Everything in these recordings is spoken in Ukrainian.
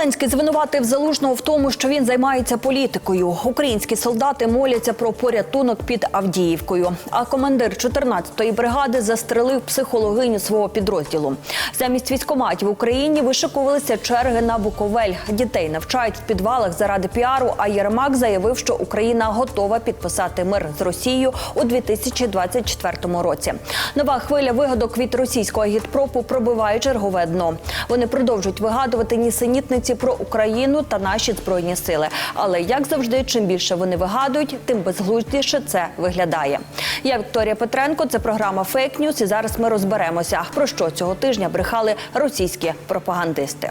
Зеленський звинуватив залужного в тому, що він займається політикою. Українські солдати моляться про порятунок під Авдіївкою. А командир 14-ї бригади застрелив психологиню свого підрозділу. Замість військоматів в Україні вишикувалися черги на Буковель. Дітей навчають в підвалах заради піару. А Єрмак заявив, що Україна готова підписати мир з Росією у 2024 році. Нова хвиля вигадок від російського гідпропу пробиває чергове дно. Вони продовжують вигадувати нісенітниці про Україну та наші збройні сили. Але як завжди, чим більше вони вигадують, тим безглуздіше це виглядає. Я Вікторія Петренко. Це програма «Фейк Ньюс» і зараз ми розберемося, про що цього тижня брехали російські пропагандисти.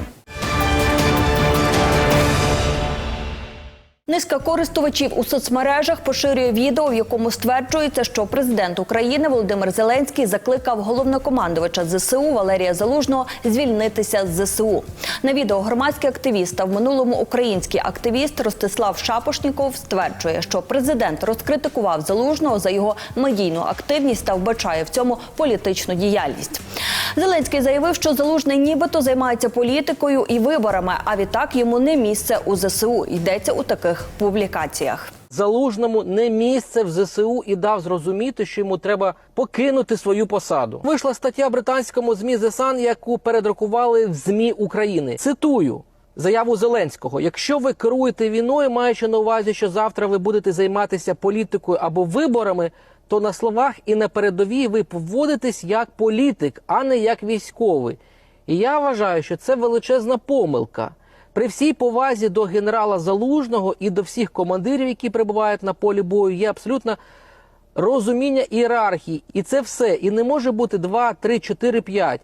Низка користувачів у соцмережах поширює відео, в якому стверджується, що президент України Володимир Зеленський закликав головнокомандувача ЗСУ Валерія Залужного звільнитися з ЗСУ. На відео громадський активіст, а в минулому український активіст Ростислав Шапошніков стверджує, що президент розкритикував Залужного за його медійну активність та вбачає в цьому політичну діяльність. Зеленський заявив, що залужний нібито займається політикою і виборами, а відтак йому не місце у ЗСУ. Йдеться у таких публікаціях. Залужному не місце в ЗСУ і дав зрозуміти, що йому треба покинути свою посаду. Вийшла стаття британському змі The Sun, яку передрукували в змі України. Цитую. Заяву Зеленського: якщо ви керуєте війною, маючи на увазі, що завтра ви будете займатися політикою або виборами, то на словах і на передовій ви поводитесь як політик, а не як військовий. І я вважаю, що це величезна помилка. При всій повазі до генерала Залужного і до всіх командирів, які перебувають на полі бою, є абсолютно розуміння ієрархії. І це все. І не може бути 2, 3, 4, 5.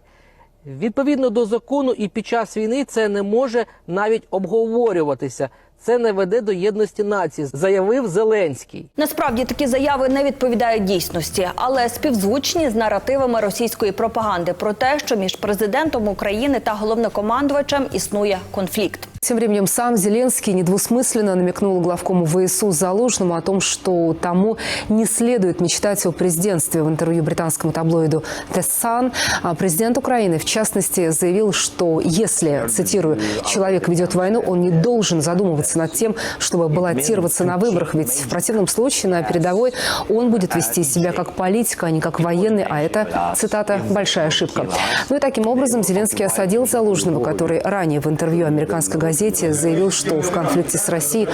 Відповідно до закону, і під час війни це не може навіть обговорюватися. Це не веде до єдності нації, заявив Зеленський. Насправді такі заяви не відповідають дійсності, але співзвучні з наративами російської пропаганди про те, що між президентом України та головнокомандувачем існує конфлікт. Тем временем сам Зеленский недвусмысленно намекнул главкому ВСУ Залужному о том, что тому не следует мечтать о президентстве. В интервью британскому таблоиду The Sun а президент Украины, в частности, заявил, что если, цитирую, человек ведет войну, он не должен задумываться над тем, чтобы баллотироваться на выборах, ведь в противном случае на передовой он будет вести себя как политик, а не как военный, а это, цитата, большая ошибка. Ну и таким образом Зеленский осадил Залужного, который ранее в интервью американской газете заявил, что в конфликте с Россией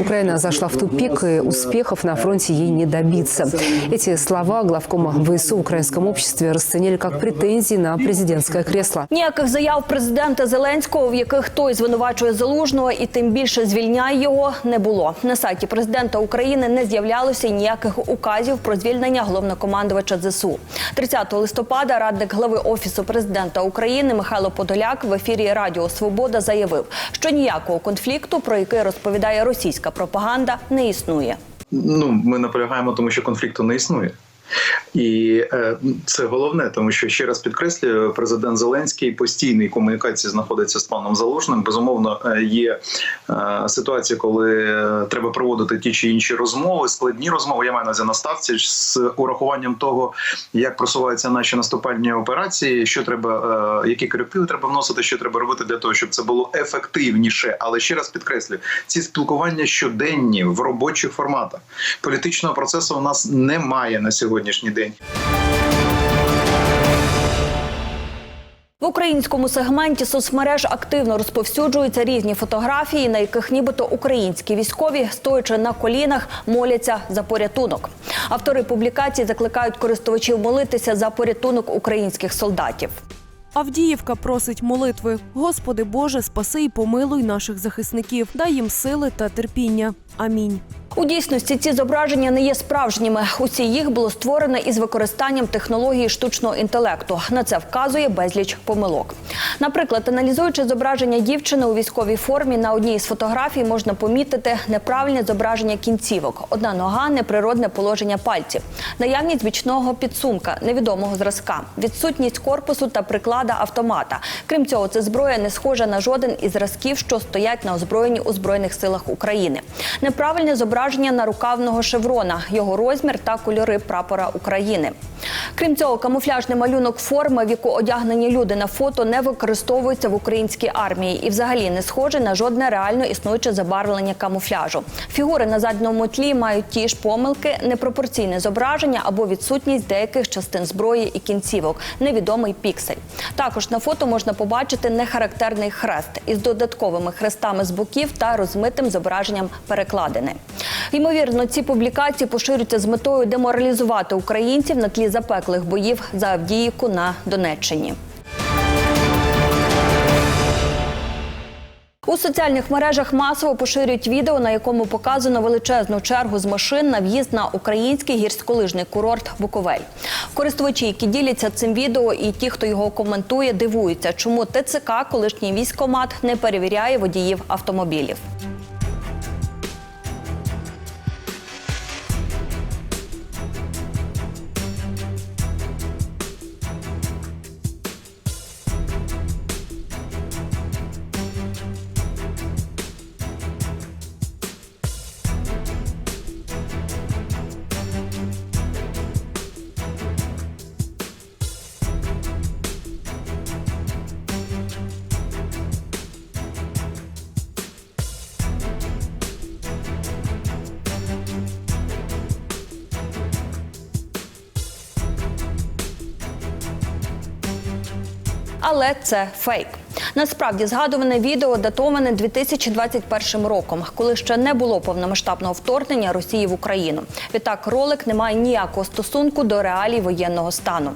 Украина зашла в тупик и успехов на фронте ей не добиться. Эти слова главкома ВСУ в украинском обществе расценили как претензии на президентское кресло. Ніяких заяв президента Зеленського, в яких той звинувачує залужного і тим більше звільняє його, не було. На сайті президента України не з'являлося ніяких указів про звільнення головнокомандувача ЗСУ. 30 листопада радник глави офісу президента України Михайло Подоляк в ефірі Радіо Свобода заявив, що ніякого конфлікту, про який розповідає російська пропаганда, не існує. Ну, ми наполягаємо, тому що конфлікту не існує. І е, це головне, тому що ще раз підкреслюю, президент Зеленський постійній комунікації знаходиться з паном Залужним. Безумовно, е, є е, ситуація, коли треба проводити ті чи інші розмови, складні розмови. Я маю на увазі на ставці з урахуванням того, як просуваються наші наступальні операції, що треба, які корективи треба вносити, що треба робити для того, щоб це було ефективніше. Але ще раз підкреслю, ці спілкування щоденні в робочих форматах. Політичного процесу у нас немає на сьогоднішній день. В українському сегменті соцмереж активно розповсюджуються різні фотографії, на яких нібито українські військові, стоячи на колінах, моляться за порятунок. Автори публікацій закликають користувачів молитися за порятунок українських солдатів. Авдіївка просить молитви. Господи Боже, спаси і помилуй наших захисників. Дай їм сили та терпіння. Амінь. У дійсності ці зображення не є справжніми. Усі їх було створено із використанням технології штучного інтелекту. На це вказує безліч помилок. Наприклад, аналізуючи зображення дівчини у військовій формі, на одній із фотографій можна помітити неправильне зображення кінцівок, одна нога, неприродне положення пальців, наявність бічного підсумка невідомого зразка, відсутність корпусу та приклада автомата. Крім цього, це зброя не схожа на жоден із зразків, що стоять на озброєнні у збройних силах України. Неправильне зображення нарукавного шеврона, його розмір та кольори прапора України. Крім цього, камуфляжний малюнок форми, в яку одягнені люди на фото, не використовується в українській армії і взагалі не схоже на жодне реально існуюче забарвлення камуфляжу. Фігури на задньому тлі мають ті ж помилки, непропорційне зображення або відсутність деяких частин зброї і кінцівок, невідомий піксель. Також на фото можна побачити нехарактерний хрест із додатковими хрестами з боків та розмитим зображенням перекладини. Ймовірно, ці публікації поширюються з метою деморалізувати українців на тлі запеклих боїв за Авдіївку на Донеччині. У соціальних мережах масово поширюють відео, на якому показано величезну чергу з машин на в'їзд на український гірськолижний курорт Буковель. Користувачі, які діляться цим відео, і ті, хто його коментує, дивуються, чому ТЦК, колишній військомат, не перевіряє водіїв автомобілів. Але це фейк. Насправді згадуване відео датоване 2021 роком, коли ще не було повномасштабного вторгнення Росії в Україну. Відтак ролик не має ніякого стосунку до реалій воєнного стану.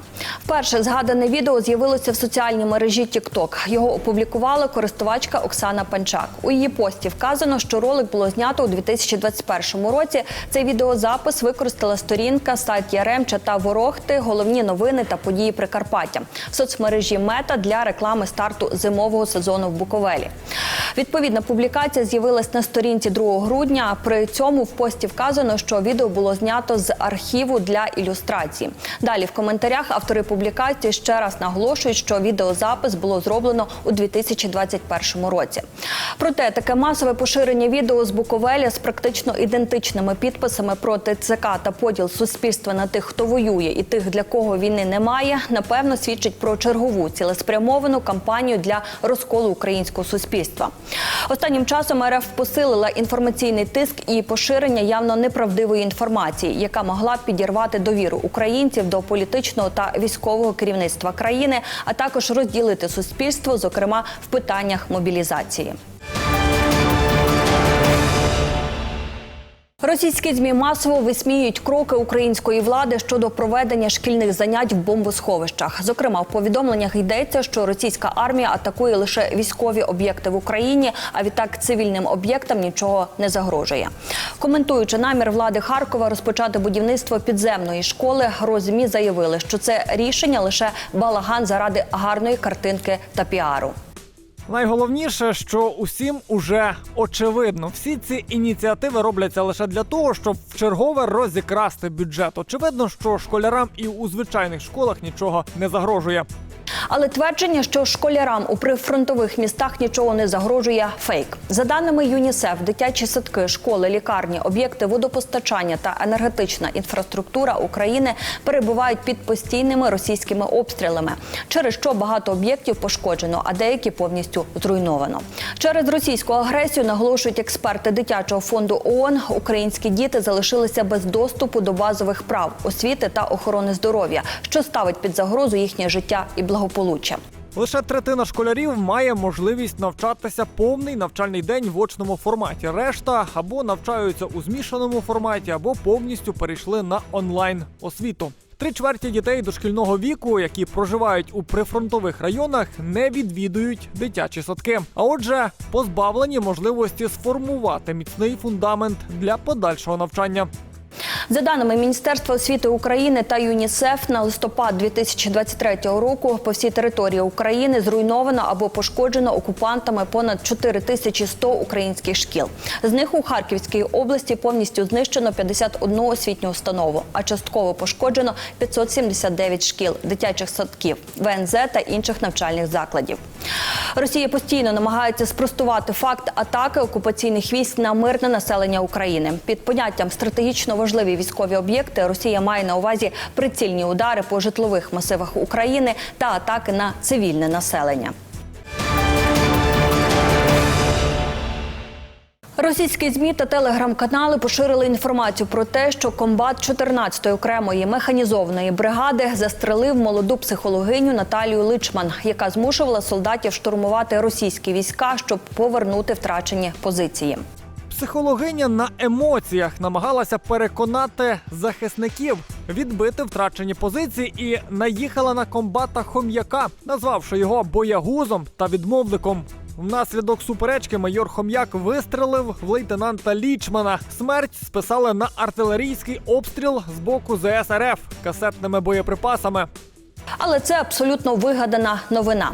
Вперше згадане відео з'явилося в соціальній мережі TikTok. Його опублікувала користувачка Оксана Панчак. У її пості вказано, що ролик було знято у 2021 році. Цей відеозапис використала сторінка сайт Яремча та Ворохти, головні новини та події Прикарпаття в соцмережі Мета для реклами старту зимового сезону в Буковелі. Відповідна публікація з'явилась на сторінці 2 грудня. При цьому в пості вказано, що відео було знято з архіву для ілюстрації. Далі в коментарях автори публікації ще раз наголошують, що відеозапис було зроблено у 2021 році. Проте таке масове поширення відео з Буковеля з практично ідентичними підписами проти ЦК та поділ суспільства на тих, хто воює, і тих, для кого війни немає, напевно свідчить про чергову цілеспрямовану кампанію для розколу українського суспільства. Останнім часом РФ посилила інформаційний тиск і поширення явно неправдивої інформації, яка могла б підірвати довіру українців до політичного та військового керівництва країни, а також розділити суспільство, зокрема в питаннях мобілізації. Російські змі масово висміюють кроки української влади щодо проведення шкільних занять в бомбосховищах. Зокрема, в повідомленнях йдеться, що російська армія атакує лише військові об'єкти в Україні, а відтак цивільним об'єктам нічого не загрожує. Коментуючи намір влади Харкова розпочати будівництво підземної школи, розмі заявили, що це рішення лише балаган заради гарної картинки та піару. Найголовніше, що усім уже очевидно, всі ці ініціативи робляться лише для того, щоб в чергове розікрасти бюджет. Очевидно, що школярам і у звичайних школах нічого не загрожує. Але твердження, що школярам у прифронтових містах нічого не загрожує, фейк. За даними ЮНІСЕФ, дитячі садки, школи, лікарні, об'єкти водопостачання та енергетична інфраструктура України перебувають під постійними російськими обстрілами, через що багато об'єктів пошкоджено, а деякі повністю зруйновано. Через російську агресію наголошують експерти дитячого фонду ООН, Українські діти залишилися без доступу до базових прав, освіти та охорони здоров'я, що ставить під загрозу їхнє життя і благополуччя. Лише третина школярів має можливість навчатися повний навчальний день в очному форматі. Решта або навчаються у змішаному форматі, або повністю перейшли на онлайн освіту. Три чверті дітей дошкільного віку, які проживають у прифронтових районах, не відвідують дитячі садки. А отже, позбавлені можливості сформувати міцний фундамент для подальшого навчання. За даними Міністерства освіти України та ЮНІСЕФ, на листопад 2023 року по всій території України зруйновано або пошкоджено окупантами понад 4100 українських шкіл. З них у Харківській області повністю знищено 51 освітню установу, а частково пошкоджено 579 шкіл, дитячих садків, ВНЗ та інших навчальних закладів. Росія постійно намагається спростувати факт атаки окупаційних військ на мирне населення України. Під поняттям стратегічно важливі військові об'єкти Росія має на увазі прицільні удари по житлових масивах України та атаки на цивільне населення. Російські змі та телеграм-канали поширили інформацію про те, що комбат 14-ї окремої механізованої бригади застрелив молоду психологиню Наталію Личман, яка змушувала солдатів штурмувати російські війська, щоб повернути втрачені позиції. Психологиня на емоціях намагалася переконати захисників відбити втрачені позиції і наїхала на комбата хом'яка, назвавши його боягузом та відмовником. Внаслідок суперечки майор Хом'як вистрелив в лейтенанта Лічмана. Смерть списали на артилерійський обстріл з боку ЗСРФ касетними боєприпасами. Але це абсолютно вигадана новина.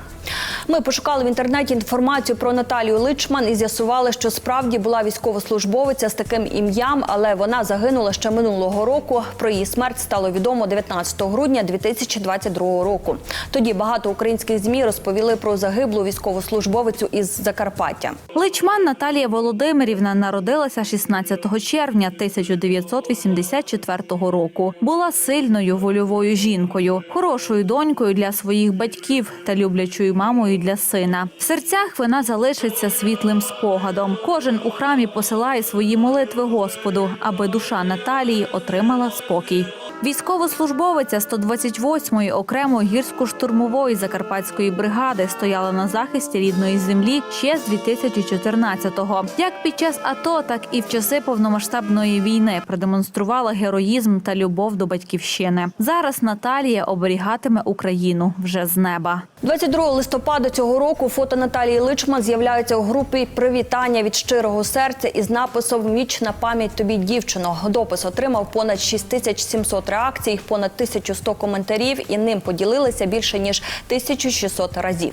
Ми пошукали в інтернеті інформацію про Наталію Личман і з'ясували, що справді була військовослужбовиця з таким ім'ям, але вона загинула ще минулого року. Про її смерть стало відомо 19 грудня 2022 року. Тоді багато українських змі розповіли про загиблу військовослужбовицю із Закарпаття. Личман Наталія Володимирівна народилася 16 червня 1984 року. Була сильною вольовою жінкою, хорошою донькою для своїх батьків та люблячою мамою для сина. В серцях вона залишиться світлим спогадом. Кожен у храмі посилає свої молитви Господу, аби душа Наталії отримала спокій. Військовослужбовиця 128-ї окремої гірсько-штурмової закарпатської бригади стояла на захисті рідної землі ще з 2014-го. Як під час АТО, так і в часи повномасштабної війни продемонструвала героїзм та любов до батьківщини. Зараз Наталія оберігатиме Україну вже з неба. 22 листопада цього року фото Наталії Личман з'являється у групі привітання від щирого серця із написом Вічна пам'ять тобі, дівчино. Допис отримав понад 6700 реакцій, понад 1100 коментарів, і ним поділилися більше ніж 1600 разів.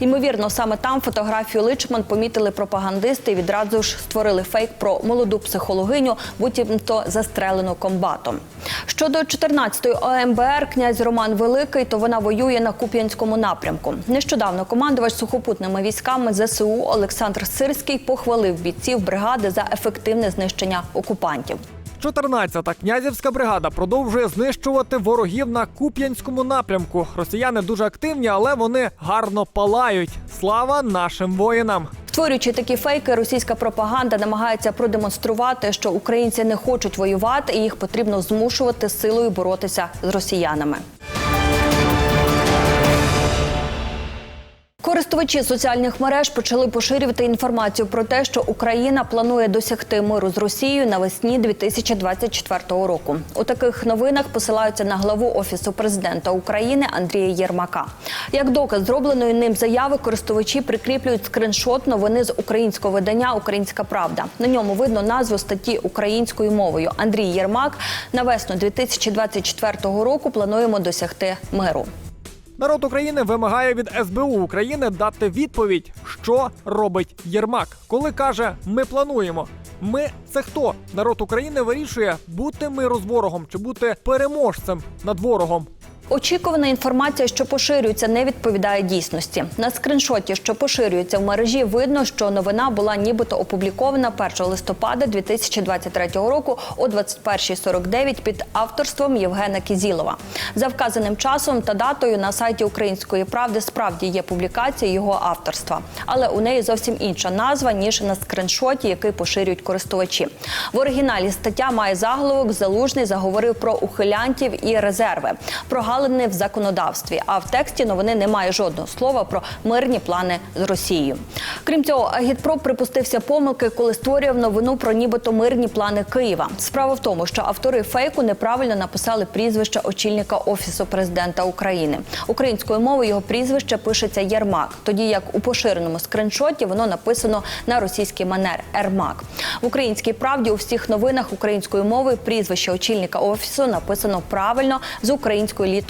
Ймовірно, саме там фотографію Личман помітили пропагандисти і відразу ж створили фейк про молоду психологиню, буцімто застрелену комбатом. Щодо 14-ї ОМБР, князь Роман Великий, то вона воює на Куп'янському напрямку. Нещодавно командувач сухопутними військами ЗСУ Олександр Сирський похвалив бійців бригади за ефективне знищення окупантів. 14-та князівська бригада продовжує знищувати ворогів на Куп'янському напрямку. Росіяни дуже активні, але вони гарно палають. Слава нашим воїнам! Створюючи такі фейки, російська пропаганда намагається продемонструвати, що українці не хочуть воювати, і їх потрібно змушувати силою боротися з росіянами. Користувачі соціальних мереж почали поширювати інформацію про те, що Україна планує досягти миру з Росією навесні 2024 року. У таких новинах посилаються на главу офісу президента України Андрія Єрмака. Як доказ зробленої ним заяви, користувачі прикріплюють скриншот новини з українського видання Українська Правда. На ньому видно назву статті українською мовою. Андрій Єрмак на весну 2024 року плануємо досягти миру. Народ України вимагає від СБУ України дати відповідь, що робить Єрмак, коли каже: Ми плануємо. Ми це хто? Народ України вирішує бути миру з ворогом чи бути переможцем над ворогом. Очікувана інформація, що поширюється, не відповідає дійсності. На скриншоті, що поширюється в мережі, видно, що новина була нібито опублікована 1 листопада 2023 року о 21.49 під авторством Євгена Кізілова. За вказаним часом та датою на сайті Української правди справді є публікація його авторства, але у неї зовсім інша назва ніж на скриншоті, який поширюють користувачі. В оригіналі стаття має заголовок Залужний заговорив про ухилянтів і резерви. Про узагальнений в законодавстві. А в тексті новини немає жодного слова про мирні плани з Росією. Крім цього, Агітпро припустився помилки, коли створював новину про нібито мирні плани Києва. Справа в тому, що автори фейку неправильно написали прізвище очільника офісу президента України. Українською мовою його прізвище пишеться Єрмак, тоді як у поширеному скриншоті воно написано на російський манер Ермак. В українській правді у всіх новинах українською мовою прізвище очільника офісу написано правильно з українською літерою